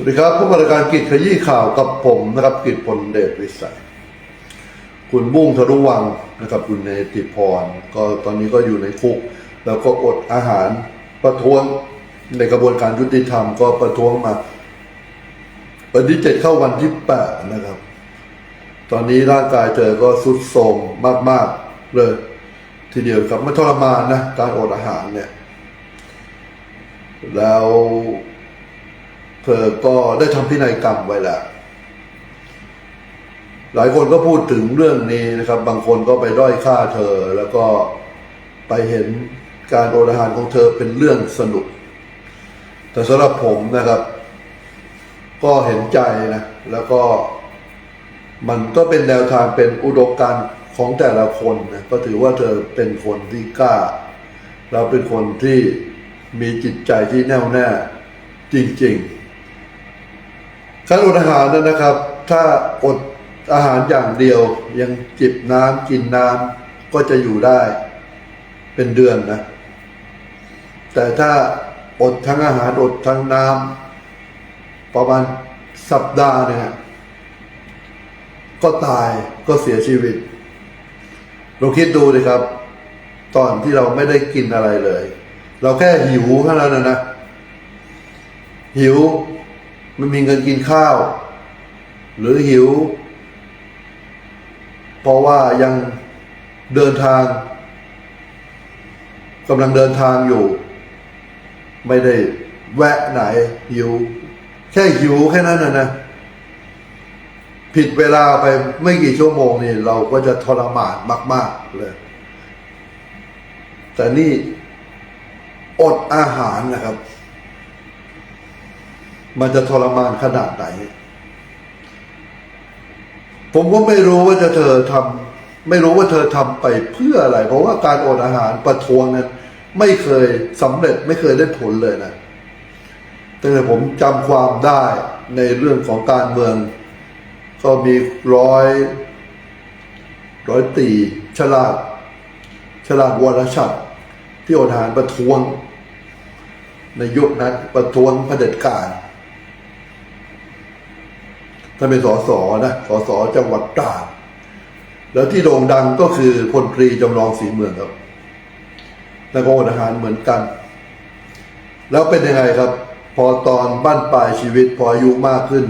สวัสดีครับพบกับรายการกิจขยี้ข่าวกับผมนะครับกิจพลเดชวิสัย คุณบุ้งทะลุวังนะครับคุณเนติพร ก็ตอนนี้ก็อยู่ในคุก แล้วก็อดอาหารประท้วงในกระบวนการยุติธรรมก็ประท้วงมา วันที่เจ็ดเข้าวันที่แปดนะครับ ตอนนี้ร่างกายเธอก็สุดโทรมมาก ๆ เลย ทีเดียวครับมันทรมานนะ การอดอาหารเนี่ย แล้ว เธอก็ได้ทำพินัยกรรมไว้แล้วหลายคนก็พูดถึงเรื่องนี้นะครับ บางคนก็ไปด้อยค่าเธอ แล้วก็ไปเห็นการอดอาหารของเธอเป็นเรื่องสนุก แต่สำหรับผมนะครับ ก็เห็นใจนะ แล้วก็มันก็เป็นแนวทางเป็นอุดมการของแต่ละคนนะก็ถือว่าเธอเป็นคนที่กล้า เราเป็นคนที่มีจิตใจที่แน่วแน่จริง ๆ การอดอาหารนั้นนะครับ ถ้าอดอาหารอย่างเดียว ยังจิบน้ำกินน้ำก็จะอยู่ได้ เป็นเดือนนะ แต่ถ้าอดทั้งอาหารอดทั้งน้ำประมาณสัปดาห์เนี่ยก็ตายก็เสียชีวิต เราคิดดูเลยครับ ตอนที่เราไม่ได้กินอะไรเลย เราแค่หิวเท่านั้นนะ หิว ไม่มีเงินกินข้าว หรือหิว เพราะว่ายังเดินทางกำลังเดินทางอยู่ ไม่ได้แวะไหนหิว แค่หิวแค่นั้นนะนะผิดเวลาไปไม่กี่ชั่วโมงนี่ เราก็จะทรมานมาก ๆ เลย แต่นี่อดอาหารนะครับ มันจะทรมานขนาดไหน ผมก็ไม่รู้ว่าจะเธอทำไม่รู้ว่าเธอทำไปเพื่ออะไร เพราะว่าการอดอาหารประท้วงนั้น ไม่เคยสำเร็จไม่เคยได้ผลเลยนะแต่ผมจำความได้ในเรื่องของการเมือง ก็มีร้อยร้อยตีฉลาด ฉลาดวรชัดที่อดอาหารประท้วง ในยุคนั้นประท้วงเผด็จการ ท่านเป็นสสนะสสจังหวัดตราดแล้วที่โด่งดังก็คือพลตรีจำลองสีเมืองครับแล้วก็อดอาหารเหมือนกัน แล้วเป็นยังไงครับ พอตอนบ้านปลายชีวิตพออายุมากขึ้น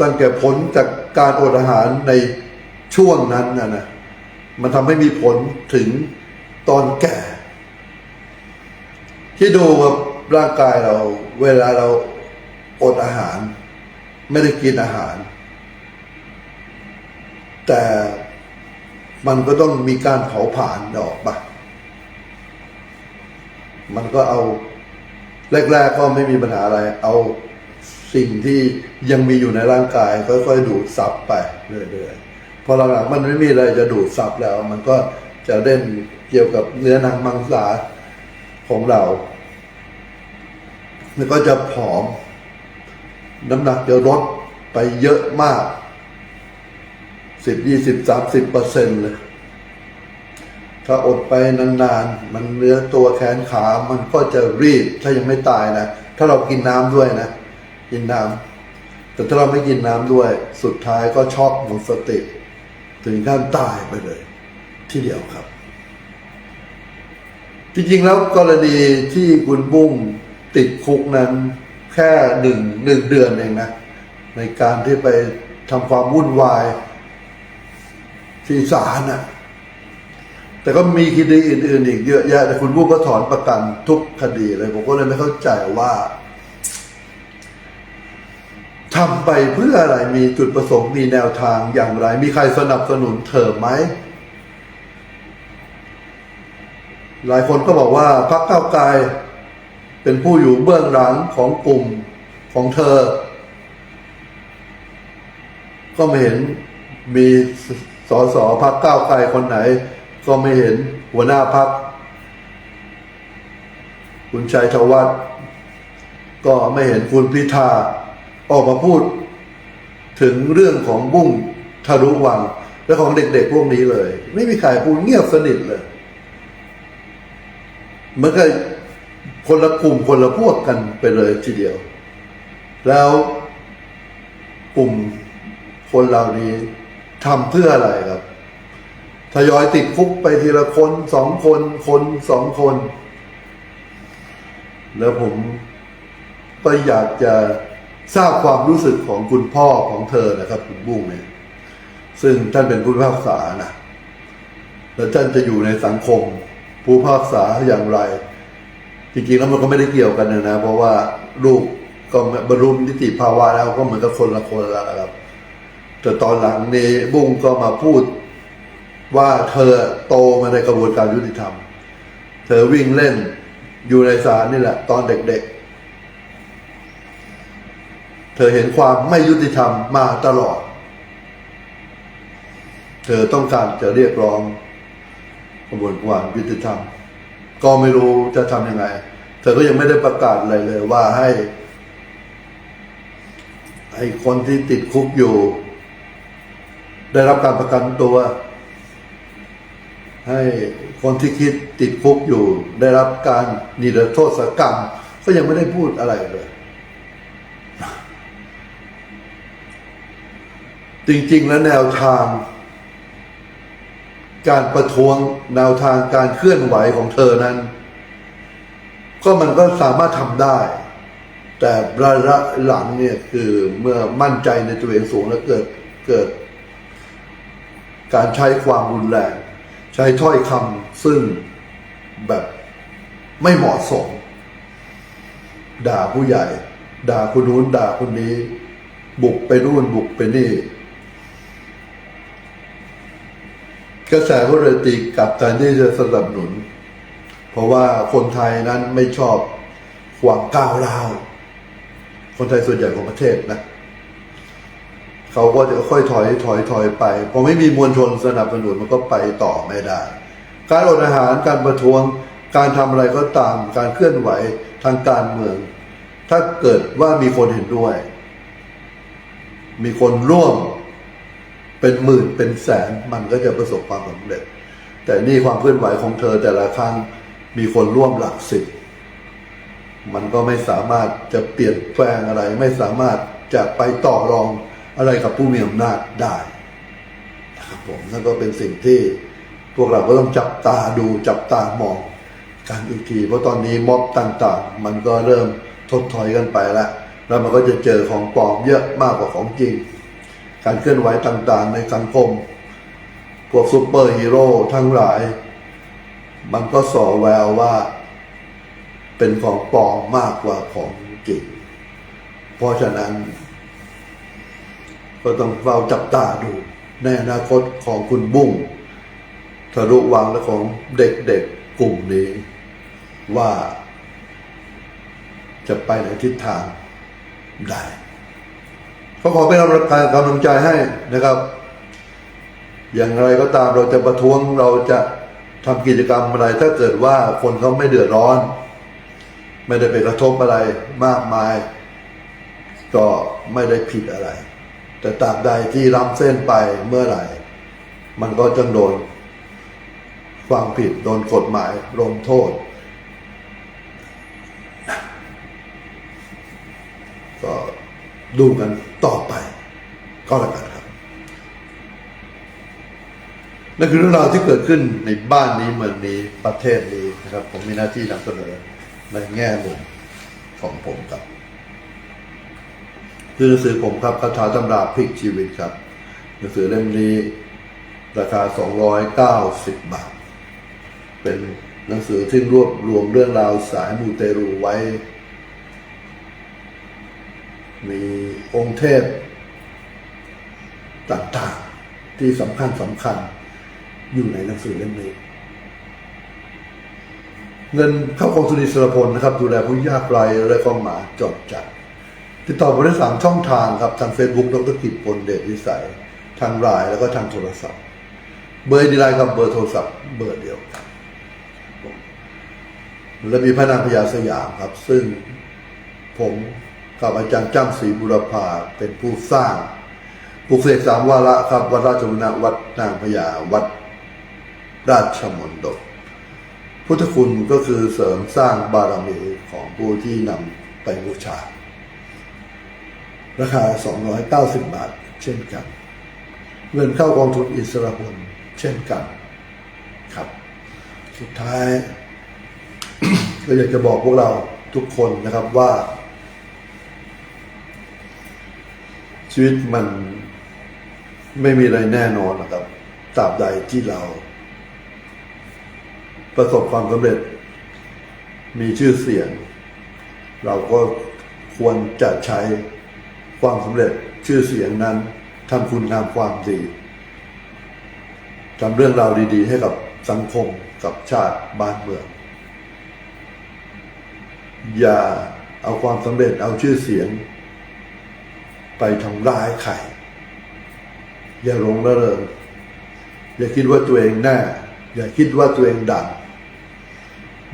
ตั้งแต่ผลจากการอดอาหารในช่วงนั้นนะนะมันทำให้มีผลถึงตอนแก่ ที่ดูร่างกายเรา เวลาเรา อดอาหาร ไม่ได้กินอาหาร แต่มันก็ต้องมีการเผาผลาญออกปะมันก็เอาแรกๆก็ไม่มีปัญหาอะไร เอาสิ่งที่ยังมีอยู่ในร่างกายค่อยๆดูดซับไปเรื่อยๆพอหลังๆมันไม่มีอะไรจะดูดซับแล้ว มันก็จะเล่นเกี่ยวกับเนื้อหนังมังสาของเรา มันก็จะผอม น้ำหนักจะลดไปเยอะมากสิบยี่สิบสามสิบเปอร์เซ็นต์เลย ถ้าอดไปนานๆ มันเนื้อตัวแขนขามันก็จะรีบถ้ายังไม่ตายนะ ถ้าเรากินน้ำด้วยนะ กินน้ำแต่ถ้าเราไม่กินน้ำด้วย สุดท้ายก็ช็อกหมดสติ ถึงขั้นตายไปเลย ที่เดียวครับ จริงๆแล้วกรณีที่คุณบุ้งติดคุกนั้น แค่หนึ่งหนึ่งเดือนเองนะ ในการที่ไปทำความวุ่นวายที่ศาลน่ะ แต่ก็มีคดีอื่น ๆ อีกเยอะแยะแต่คุณบุ้ก็ถอนประกันทุกคดีเลย ผมก็เลยไม่เข้าใจว่าทำไปเพื่ออะไรมีจุดประสงค์มีแนวทางอย่างไร มีใครสนับสนุนเธอไหม หลายคนก็บอกว่าพรรคก้าวไกล เป็นผู้อยู่เบื้องหลังของกลุ่มของเธอ ก็ไม่เห็นมีสสพรรคก้าวไกลคนไหน ก็ไม่เห็นหัวหน้าพรรคคุณชัยธวัฒน์ก็ไม่เห็นคุณพิธาออกมาพูด ถึงเรื่องของบุ้งทะลุวัง และของเด็กๆพวกนี้เลย ไม่มีใครพูดเงียบสนิทเลยมันก็ คนละกลุ่มคนละพวกกันไปเลยทีเดียว แล้วกลุ่มคนเหล่านี้ทำเพื่ออะไรครับทยอยติดคุกไปทีละคนสองคนคนสองคน แล้วผมก็อยากจะทราบความรู้สึกของคุณพ่อของเธอนะครับ คุณบุ้งเนี่ยซึ่งท่านเป็นผู้พิพากษานะแล้วท่านจะอยู่ในสังคม ผู้พิพากษาอย่างไร จริงๆแล้วมันก็ไม่ได้เกี่ยวกันนะนะ เพราะว่าลูกก็บรรลุนิติภาวะแล้วก็เหมือนกับคนละคนละครับ แต่ตอนหลังนี้บุ้งก็มาพูดว่าเธอโตมาในกระบวนการยุติธรรม เธอวิ่งเล่นอยู่ในศาลนี่แหละ ตอนเด็กๆ เธอเห็นความไม่ยุติธรรมมาตลอด เธอต้องการจะเรียกร้องกระบวนการยุติธรรม ก็ไม่รู้จะทำยังไง เธอก็ยังไม่ได้ประกาศอะไรเลยว่าให้ให้คนที่ติดคุกอยู่ ได้รับการประกันตัว ให้คนที่คิดติดคุกอยู่ ได้รับการนิรโทษกรรม ก็ยังไม่ได้พูดอะไรเลย จริง ๆ แล้วแนวทาง การประท้วงแนวทางการเคลื่อนไหวของเธอนั้น ก็มันก็สามารถทำได้ แต่ระยะหลังเนี่ยคือเมื่อมั่นใจในตัวเองสูงแล้วเกิดเกิด การใช้ความรุนแรง ใช้ถ้อยคำซึ่งแบบไม่เหมาะสม ด่าผู้ใหญ่ ด่าคนนู้นด่าคนนี้ บุกไปนู่นบุกไปนี่ กระแสก็เลตีกลับแทนที่จะสนับสนุน เพราะว่าคนไทยนั้นไม่ชอบความก้าวร้าวคนไทยส่วนใหญ่ของประเทศนะเขาก็จะค่อยถอยถอยถอยไปพอไม่มีมวลชนสนับสนุนมันก็ไปต่อไม่ได้ การอดอาหารการประท้วง การทำอะไรก็ตาม การเคลื่อนไหวทางการเมือง ถ้าเกิดว่ามีคนเห็นด้วย มีคนร่วม เป็นหมื่นเป็นแสนมันก็จะประสบความสำเร็จ แต่นี่ความเคลื่อนไหวของเธอแต่ละครั้งมีคนร่วมหลักสิบมันก็ไม่สามารถจะเปลี่ยนแปลงอะไร ไม่สามารถจะไปต่อรองอะไรกับผู้มีอำนาจได้นะครับผมนั่นก็เป็นสิ่งที่พวกเราก็ต้องจับตาดูจับตามองกันอีกทีเพราะตอนนี้ม็อบต่างๆ มันก็เริ่มทดถอยกันไปแล้วแล้วมันก็จะเจอของปลอมเยอะมากกว่าของจริง การเคลื่อนไหวต่างๆ ในสังคม พวกซูเปอร์ฮีโร่ทั้งหลาย มันก็ส่อแววว่า เป็นของปลอมมากกว่าของจริง เพราะฉะนั้น ก็ต้องเฝ้าจับตาดูในอนาคตของคุณบุ้งทะลุวังและของเด็กๆกลุ่มนี้ ว่าจะไปในทิศทางได้ ก็ขอเป็นกำลังใจกำลังใจให้นะครับ อย่างไรก็ตามเราจะประท้วงเราจะทำกิจกรรมอะไร ถ้าเกิดว่าคนเขาไม่เดือดร้อน ไม่ได้ไปกระทบอะไรมากมาย ก็ไม่ได้ผิดอะไร แต่ตราบใดที่ล้ำเส้นไปเมื่อไหร่ มันก็จะโดนความผิดโดนกฎหมายลงโทษ ก็ดูกันต่อ ก็แล้วกันครับนั่นคือเรื่องราวที่เกิดขึ้นในบ้านนี้เมืองนี้ประเทศนี้นะครับ ผมมีหน้าที่นำเสนอในแง่มุมของผมครับคือหนังสือผมครับคาถาตำราพลิกชีวิตครับ หนังสือเล่มนี้ ราคา 290 บาท เป็นหนังสือที่รวบรวมเรื่องราวสายมูเตรูไว้ มีองค์เทพ ต่างๆ ที่สำคัญสำคัญอยู่ในหนังสือเล่มนี้ เงินเข้ากองทุนอิสรพลนะครับ ดูแลผู้ยากไร้และก็หมาจอดจัด ติดต่อบริษัทช่องทางครับ ทาง Facebook ดรกิจพลเดชวิสัย ทางไลน์แล้วก็ทางโทรศัพท์ เบอร์ดีไลน์กับเบอร์โทรศัพท์เบอร์เดียวกันและมีพระนางพญาสยามครับ ซึ่งผมกับอาจารย์จ้ำศรีบุรพาเป็นผู้สร้าง ปลุกเสกสามวาระครับ วัดราชบุรณะวัดนางพญาวัดราชมนดบพุทธคุณก็คือเสริมสร้างบารมีของผู้ที่นำไปบูชา ราคา 290 บาท เช่นกัน เงินเข้ากองทุนอิสระพลเช่นกันครับ สุดท้ายก็อยากจะบอกพวกเราทุกคนนะครับว่า ชีวิตมัน ไม่มีอะไรแน่นอนนะครับตราบใดที่เรา ประสบความสำเร็จ มีชื่อเสียง เราก็ควรจะใช้ความสำเร็จชื่อเสียงนั้นทำคุณงามความดีทำเรื่องราวดี ๆ ให้กับสังคมกับชาติบ้านเมือง อย่าเอาความสำเร็จเอาชื่อเสียง ไปทำร้ายใคร อย่าหลงระเริงอย่าคิดว่าตัวเองแน่ อย่าคิดว่าตัวเองดัง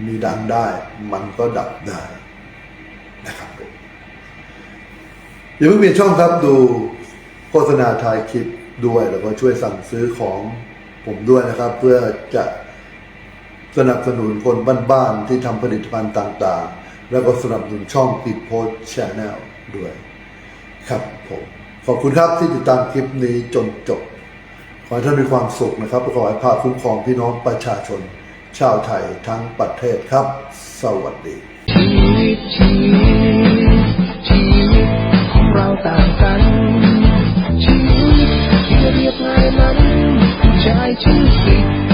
มีดังได้ มันก็ดับได้นะครับผมอย่าเพิ่งเปลี่ยนช่องครับดูโฆษณาถ่ายคลิปด้วยแล้วก็ช่วยสั่งซื้อของผมด้วยนะครับ เพื่อจะสนับสนุนคนบ้านๆที่ทำผลิตภัณฑ์ต่าง ๆ แล้วก็สนับสนุนช่องปิดโพสชแนลด้วย ครับผม ขอบคุณครับที่ติดตามคลิปนี้จนจบ ขอให้ท่านมีความสุขนะครับขอให้ภาคุ้มครองพี่น้องประชาชน ชาวไทยทั้งประเทศครับ สวัสดีชีวิตชีวิตของเราต่างกันชีวิตที่เรียบง่ายนั้นผู้ชาติท